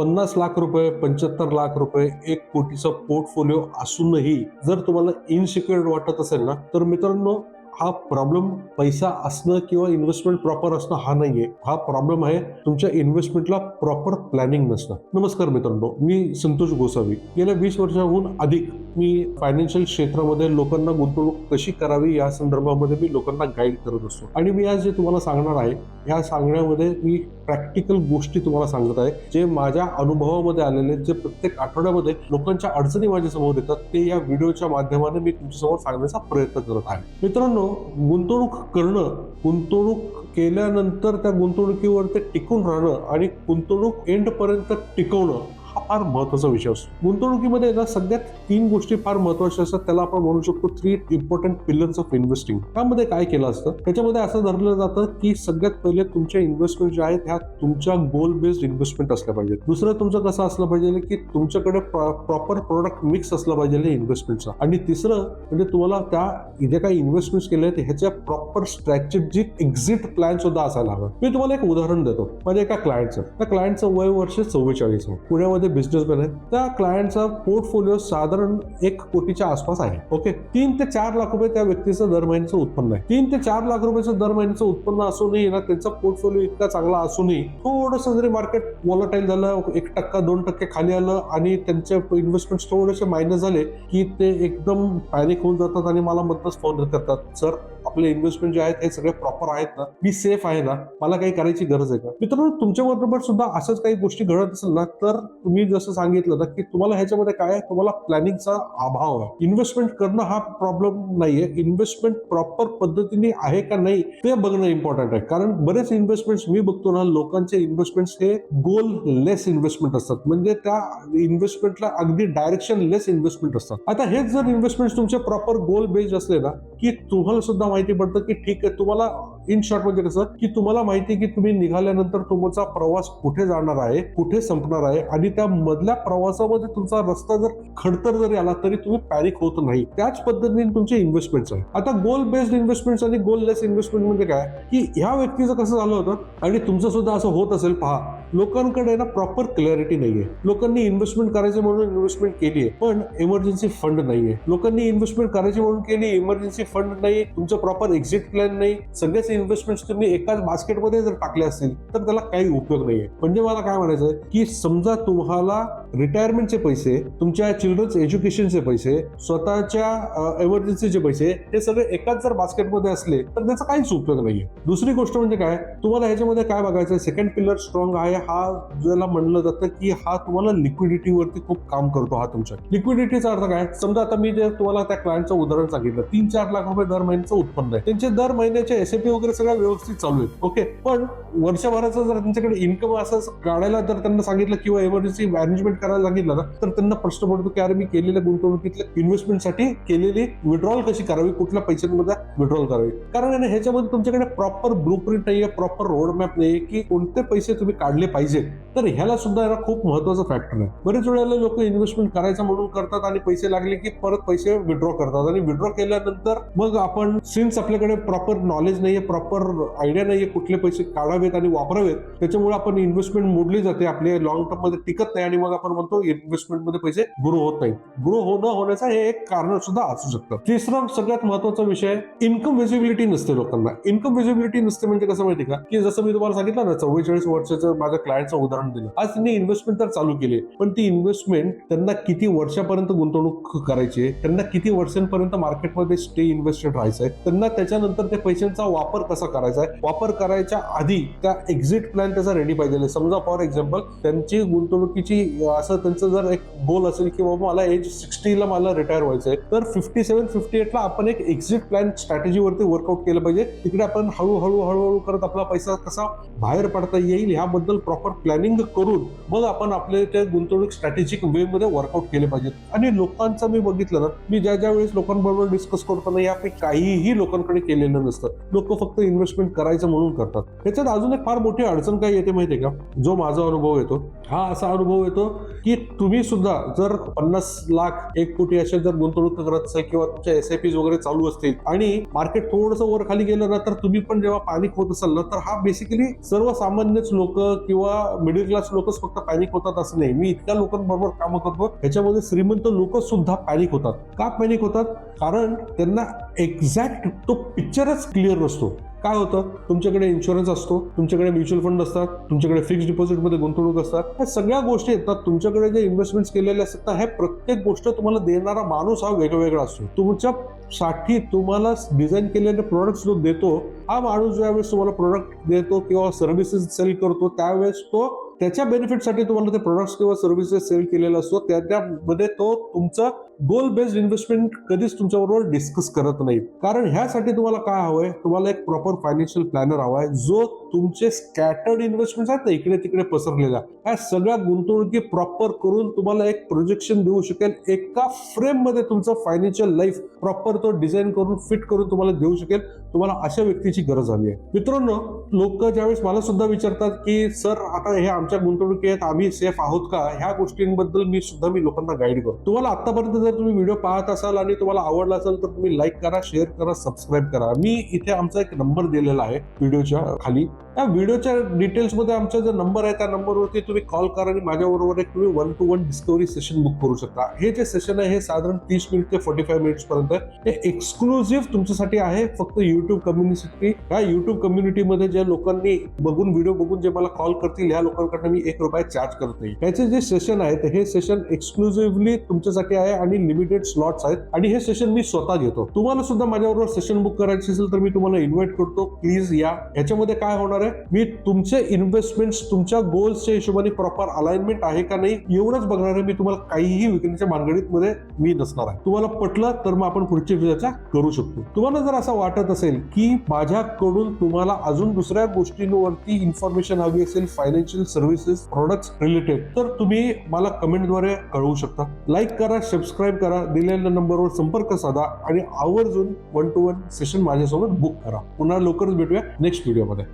पन्नास लाख रुपये पंच्याहत्तर लाख रुपये एक कोटीचा पोर्टफोलिओ असूनही जर तुम्हाला इनसिक्युअर्ड वाटत असेल ना तर मित्रांनो हा प्रॉब्लेम पैसा असणं किंवा इन्व्हेस्टमेंट प्रॉपर असणं हा नाहीये. हा प्रॉब्लेम आहे तुमच्या इन्व्हेस्टमेंटला प्रॉपर प्लॅनिंग नसणं. नमस्कार मित्रांनो मी संतोष गोसावी. गेल्या वीस वर्षाहून अधिक मी फायनान्शियल क्षेत्रामध्ये लोकांना गुंतवणूक कशी करावी या संदर्भामध्ये मी लोकांना गाईड करत असतो. आणि मी आज जे तुम्हाला सांगणार आहे ह्या सांगण्यामध्ये मी प्रॅक्टिकल गोष्टी तुम्हाला सांगत आहे. जे माझ्या अनुभवामध्ये आलेले जे प्रत्येक आठवड्यामध्ये लोकांच्या अडचणी माझ्यासमोर येतात ते या व्हिडिओच्या माध्यमाने मी तुमच्यासमोर सांगण्याचा प्रयत्न करत आहे. मित्रांनो गुंतवणूक करणं गुंतवणूक केल्यानंतर त्या गुंतवणुकीवर ते टिकून राहणं आणि गुंतवणूक एंडपर्यंत टिकवणं फार महत्त्वाचा विषय असतो. गुंतवणुकीमध्ये ना सगळ्यात तीन गोष्टी फार महत्त्वाच्या असतात. त्याला आपण म्हणू शकतो three important pillars of investing त्यामध्ये काय केलं असतं? त्याच्यामध्ये असं धरलं जातं की सगळ्यात पहिले तुमच्या इन्व्हेस्टमेंट ज्या आहेत ह्या तुमच्या गोल बेस्ड इन्व्हेस्टमेंट असल्या पाहिजेत. दुसरं तुमचं कसं असलं पाहिजे की तुमच्याकडे प्रॉपर प्रोडक्ट मिक्स असलं पाहिजे इन्व्हेस्टमेंटचा आणि तिसरं म्हणजे तुम्हाला त्या जे काही इन्व्हेस्टमेंट केले आहेत ह्याच्या प्रॉपर स्ट्रॅटेजिक एक्झिट प्लॅन सुद्धा असायला हवा. मी तुम्हाला एक उदाहरण देतो. माझ्या एका क्लायंटचं त्या क्लायंटचं वय वर्ष चव्वेचाळीस पुण्यामध्ये बिझनेसमॅन आहेत त्या क्लायंटचा पोर्टफोलिओ साधारण एक कोटीच्या आसपास आहे. ओके तीन ते चार लाख रुपये त्या व्यक्तीचं दर महिन्याचं उत्पन्न आहे. तीन ते चार लाख रुपयाचं दर महिन्याचं उत्पन्न असूनही ना त्यांचा पोर्टफोलिओ इतका चांगला असूनही थोडस जरी मार्केट वॉलटाईल झालं एक टक्का दोन टक्के खाली आलं आणि त्यांचे इन्व्हेस्टमेंट थोडेसे मायनस झाले की ते एकदम पॅनिक होऊन जातात आणि मला मधनच फोन करतात. सर आपले इन्व्हेस्टमेंट जे आहेत हे सगळे प्रॉपर आहेत ना. मी सेफ आहे ना. मला काही करायची गरज आहे का? मित्रांनो तुमच्या बरोबर सुद्धा असंच काही गोष्टी घडत असेल ना तर तुम्ही जसं सांगितलं ना की तुम्हाला ह्याच्यामध्ये काय आहे? तुम्हाला प्लॅनिंगचा अभाव आहे. इन्व्हेस्टमेंट करणं हा प्रॉब्लेम नाहीये. इन्व्हेस्टमेंट प्रॉपर पद्धतीने आहे का नाही ते बघणं इम्पॉर्टंट आहे. कारण बरेच इन्व्हेस्टमेंट मी बघतो ना लोकांचे इन्व्हेस्टमेंट हे गोल लेस इन्व्हेस्टमेंट असतात. म्हणजे त्या इन्व्हेस्टमेंटला अगदी डायरेक्शन लेस इन्व्हेस्टमेंट असतात. आता हेच जर इन्व्हेस्टमेंट तुमचे प्रॉपर गोल बेस्ड असले ना की तुम्हाला सुद्धा माहिती पडतं की ठीक आहे तुम्हाला इन शॉर्ट म्हणजे कसं की तुम्हाला माहिती आहे की तुम्ही निघाल्यानंतर तुमचा प्रवास कुठे जाणार आहे कुठे संपणार आहे आणि त्या मधल्या प्रवासामध्ये तुमचा रस्ता जर खडतर जरी आला तरी तुम्ही पॅनिक होत नाही. त्याच पद्धतीने तुमचे इन्व्हेस्टमेंट आहे. आता गोल बेस्ड इन्व्हेस्टमेंट आणि गोल लेस इन्व्हेस्टमेंट म्हणजे काय? की ह्या व्यक्तीचं कसं झालं होतं आणि तुमचं सुद्धा असं होत असेल पहा लोकांकडे ना प्रॉपर क्लॅरिटी नाहीये. लोकांनी इन्व्हेस्टमेंट करायचे म्हणून इन्व्हेस्टमेंट केली आहे पण इमर्जन्सी फंड नाहीये. लोकांनी इन्व्हेस्टमेंट करायची म्हणून केली इमर्जन्सी फंड नाही तुमचं प्रॉपर एक्झिट प्लॅन नाही. सगळेच इन्व्हेस्टमेंट तुम्ही एकाच बास्केटमध्ये जर टाकले असतील तर त्याला काही उपयोग नाहीये. म्हणजे मला काय म्हणायचं आहे की समजा तुम्हाला रिटायरमेंटचे पैसे तुमच्या चिल्ड्रन्स एज्युकेशनचे पैसे स्वतःच्या एमर्जन्सीचे पैसे हे सगळे एकाच जर बास्केटमध्ये असले तर त्याचा काहीच उपयोग नाहीये. दुसरी गोष्ट म्हणजे काय? तुम्हाला ह्याच्यामध्ये काय बघायचं सेकंड पिलर स्ट्रॉंग आहे. हा ज्याला म्हणलं जातं की हा तुम्हाला लिक्विडिटीवरती खूप काम करतो हा तुमच्या लिक्विडिटीचा अर्थ काय? समजा आता मी जे तुम्हाला त्या क्लायंटचं उदाहरण सांगितलं तीन चार लाख रुपये दर महिन्याचं उत्पन्न आहे. त्यांचे दर महिन्याचे एसएपी वगैरे सगळं व्यवस्थित चालू आहे. ओके पण वर्षभराचं जर त्यांच्याकडे इन्कम असं काढायला जर त्यांना सांगितलं किंवा एमर्जन्सी मॅनेजमेंट करायला सांगितलं ना तर त्यांना प्रश्न पडतो की अरे मी केलेल्या गुंतवणुकीतल्या इन्व्हेस्टमेंटसाठी केलेली विड्रॉल कशी करावी? कुठल्या पैशांमध्ये विड्रॉल करावी? कारण ह्याच्यामध्ये तुमच्याकडे प्रॉपर ब्लू प्रिंट नाहीये प्रॉपर रोड मॅप नाहीये की कोणते पैसे तुम्ही काढले पाहिजे तर ह्याला सुद्धा याला खूप महत्त्वाचा फॅक्टर आहे. बरेच वेळेला लोक इन्व्हेस्टमेंट करायचं म्हणून करतात आणि पैसे लागले की परत पैसे विड्रॉ करतात. आणि विड्रॉ केल्यानंतर मग आपण सिन्स आपल्याकडे प्रॉपर नॉलेज नाहीये प्रॉपर आयडिया नाहीये कुठले पैसे काढावेत आणि वापरावेत त्याच्यामुळे आपण इन्व्हेस्टमेंट मोडली जाते. आपले लॉंग टर्ममध्ये टिकत नाही आणि मग आपण म्हणतो इन्व्हेस्टमेंटमध्ये पैसे ग्रो होत नाही ग्रो हो न होण्याचं हे एक कारण सुद्धा असू शकतं. तिसरा सगळ्यात महत्त्वाचा विषय इन्कम विजिबिलिटी नसते लोकांना. इन्कम विजिबिलिटी नसते म्हणजे कसं माहिती का? की जसं मी तुम्हाला सांगितलं ना चव्वेचाळीस वर्षाचं माझ्या क्लायंटचं उदाहरण दिलं. आज त्यांनी इन्व्हेस्टमेंट तर चालू केली पण ती इन्व्हेस्टमेंट त्यांना किती वर्षापर्यंत गुंतवणूक करायची आहे त्यांना किती वर्षांपर्यंत मार्केटमध्ये स्टे इन्व्हेस्टेड राहायचं आहे त्यांना त्याच्यानंतर त्या पैशांचा वापर कसा करायचा आहे? वापर करायच्या आधी त्या एक्झिट प्लॅन त्याचा रेडी पाहिजे समजा फॉर एक्झाम्पल त्यांची गुंतवणुकीची असं त्यांचं जर एक गोल असेल की बाबा मला एज सिक्स्टीला मला रिटायर व्हायचंय तर फिफ्टी सेव्हन फिफ्टी एटला आपण एक एक्झिट प्लॅन स्ट्रॅटेजीवरती वर्कआउट केलं पाहिजे. तिकडे आपण हळूहळू हळूहळू करत आपला पैसा कसा बाहेर पडता येईल ह्याबद्दल प्रॉपर प्लॅनिंग करून मग आपण आपले ते गुंतवणूक स्ट्रॅटेजिक वे मध्ये वर्कआउट केले पाहिजेत. आणि लोकांचं मी बघितलं ना मी ज्या ज्या वेळेस लोकांबरोबर डिस्कस करतो ना यापैकी काहीही लोकांकडे केलेलं नसतं. लोक फक्त इन्व्हेस्टमेंट करायचं म्हणून करतात. त्याच्यात अजून एक फार मोठी अडचण काय येते माहितीये का? जो माझा अनुभव येतो. हा असा अनुभव येतो की तुम्ही सुद्धा जर पन्नास लाख एक कोटी असे जर गुंतवणूक करत असेल किंवा तुमच्या एस आय पीज वगैरे चालू असतील आणि मार्केट थोडंसं वर खाली गेलं ना तर तुम्ही पण जेव्हा पॅनिक होत असाल ना तर हा बेसिकली सर्वसामान्यच लोक किंवा मिडल क्लास लोकच फक्त पॅनिक होतात असं नाही. मी इतक्या लोकांबरोबर काम करतो ह्याच्यामध्ये श्रीमंत लोक सुद्धा पॅनिक होतात. का पॅनिक होतात? कारण त्यांना एक्झॅक्ट तो पिक्चरच क्लिअर नसतो. काय होतं? तुमच्याकडे इन्शुरन्स असतो तुमच्याकडे म्युच्युअल फंड असतात तुमच्याकडे फिक्स डिपॉझिटमध्ये गुंतवणूक असतात. ह्या सगळ्या गोष्टी येतात तुमच्याकडे जे इन्व्हेस्टमेंट केलेले असतात ना, हे प्रत्येक गोष्ट तुम्हाला देणारा माणूस हा वेगवेगळा असतो. तुमच्यासाठी तुम्हाला डिझाईन केलेले प्रोडक्ट्स जो देतो हा माणूस ज्यावेळेस तुम्हाला प्रोडक्ट देतो किंवा सर्व्हिसेस सेल करतो त्यावेळेस तो त्याच्या बेनिफिटसाठी तुम्हाला ते प्रोडक्ट्स किंवा सर्व्हिसेस सेल केलेला असतो त्याच्यामध्ये तो तुमचं गोल बेस्ड इन्व्हेस्टमेंट कधीच तुमच्याबरोबर डिस्कस करत नाही कारण ह्यासाठी तुम्हाला काय हवंय? तुम्हाला एक प्रॉपर फायनान्शियल प्लॅनर हवाय जो तुमचे स्कॅटर्ड इन्व्हेस्टमेंट आहेत ना इकडे तिकडे पसरलेल्या ह्या सगळ्या गुंतवणुकी प्रॉपर करून तुम्हाला एक प्रोजेक्शन देऊ शकेल. एका फ्रेममध्ये तुमचं फायनान्शियल लाईफ प्रॉपर तो डिझाईन करून फिट करून तुम्हाला देऊ शकेल. तुम्हाला अशा व्यक्तीची गरज हवी आहे. मित्रांनो लोक ज्यावेळेस मला सुद्धा विचारतात की सर आता हे आमच्या गुंतवणुकी आहेत आम्ही सेफ आहोत का? ह्या गोष्टींबद्दल मी सुद्धा मी लोकांना गाईड करतो. तुम्हाला आतापर्यंत जर तुम्ही व्हिडिओ पाहत असाल आणि तुम्हाला आवडला असेल तर तुम्ही लाईक करा शेअर करा सबस्क्राईब करा. मी इथे आमचा एक नंबर दिलेला आहे व्हिडिओच्या खाली. या व्हिडिओच्या डिटेल्समध्ये आमचा जो नंबर आहे त्या नंबरवरती तुम्ही कॉल करा आणि माझ्याबरोबर एक तुम्ही one to one discovery session book करू शकता. हे जे सेशन आहे हे साधारण तीस मिनिट ते फोर्टी फाय मिनिट्स पर्यंत हे एक्सक्लुझिव्ह तुमच्यासाठी आहे फक्त युट्यूब कम्युनिटी ह्या युट्यूब कम्युनिटीमध्ये ज्या लोकांनी बघून व्हिडिओ बघून जे मला कॉल करतील ह्या लोकांकडनं मी एक रुपया चार्ज करत नाही. याचे जे सेशन आहेत हे सेशन एक्सक्लुझिव्हली तुमच्यासाठी आहे आणि लिमिटेड स्लॉट्स आहेत. आणि हे सेशन मी स्वतः घेतो. तुम्हाला सुद्धा माझ्याबरोबर सेशन बुक करायचे असेल तर मी तुम्हाला इन्व्हाइट करतो. प्लीज या. ह्याच्यामध्ये काय होणार आहे? मी तुमचे इन्व्हेस्टमेंट तुमच्या गोल्सच्या हिशोबाने प्रॉपर अलाइनमेंट आहे का नाही एवढंच बघणार आहे. मी तुम्हाला काहीही विकण्याच्या मानगडीत मध्ये मी नसणार आहे. तुम्हाला पटलं तर मग आपण पुढची चर्चा करू शकतो. तुम्हाला जर असं वाटत असेल की माझ्याकडून तुम्हाला अजून दुसऱ्या गोष्टींवरती इन्फॉर्मेशन हवी असेल फायनान्शियल सर्व्हिसेस प्रोडक्ट्स रिलेटेड तर तुम्ही मला कमेंटद्वारे कळवू शकता. लाईक करा सबस्क्राईब करा दिलेल्या नंबरवर संपर्क साधा आणि आवर्जून वन टू वन सेशन माझ्यासोबत बुक करा. पुन्हा लवकरच भेटूया नेक्स्ट व्हिडिओमध्ये